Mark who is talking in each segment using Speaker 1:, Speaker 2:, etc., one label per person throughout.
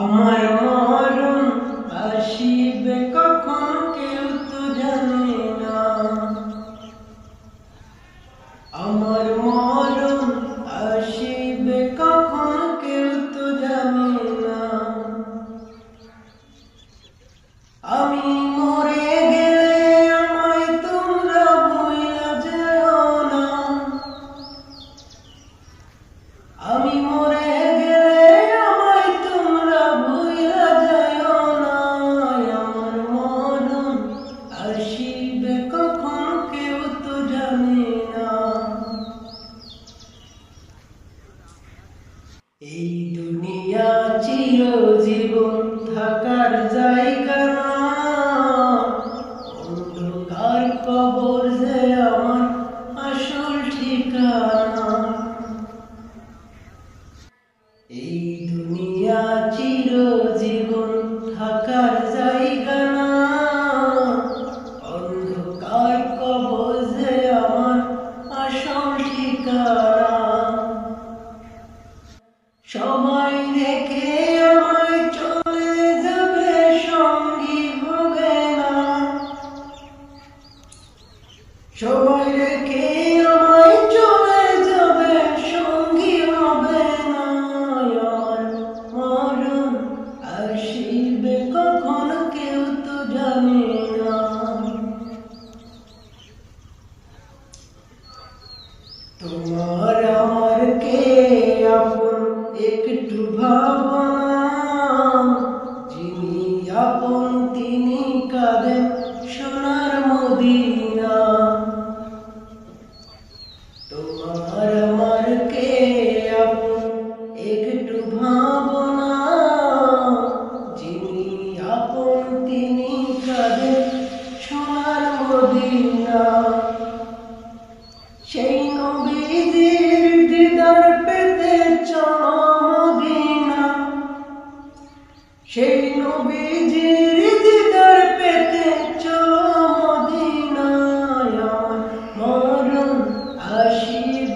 Speaker 1: আমার মরণ আসিবে কখন কেউ তো জানে না। আমার মরণ আসিবে কখন কেউ তো জানে না। আমি মরে গেলে আমায় তোমরা ভুইলা যেও না। আমি মরে এই দুনিয়া চিরজীবন থাকার জায়গা সবাই দেখে তিনি কাঁদেন সোনার মদিনা। তোমার আমার কে একটু ভাবনা, যিনি আপন তিনি কাঁদেন সোনার মদিনা।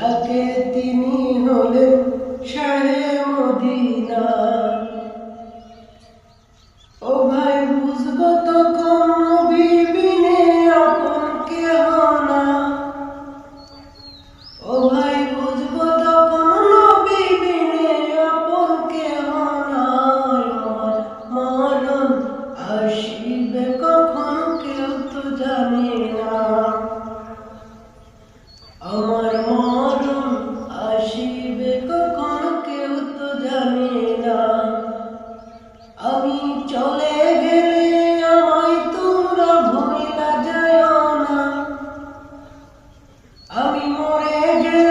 Speaker 1: যাকে তিনি হলেন শাহে মদিনা। ও ভাই, বুঝব তখন নবী বিনে আপন কেহ না। ও ভাই, বুঝব তখন নবী বিনে আপন কেহ না। আসিবে কখন কেউ তো জানে না। আমার চলে গেলে আমায় তোমরা ভুলিলা যায় না। আমি মরে গেলে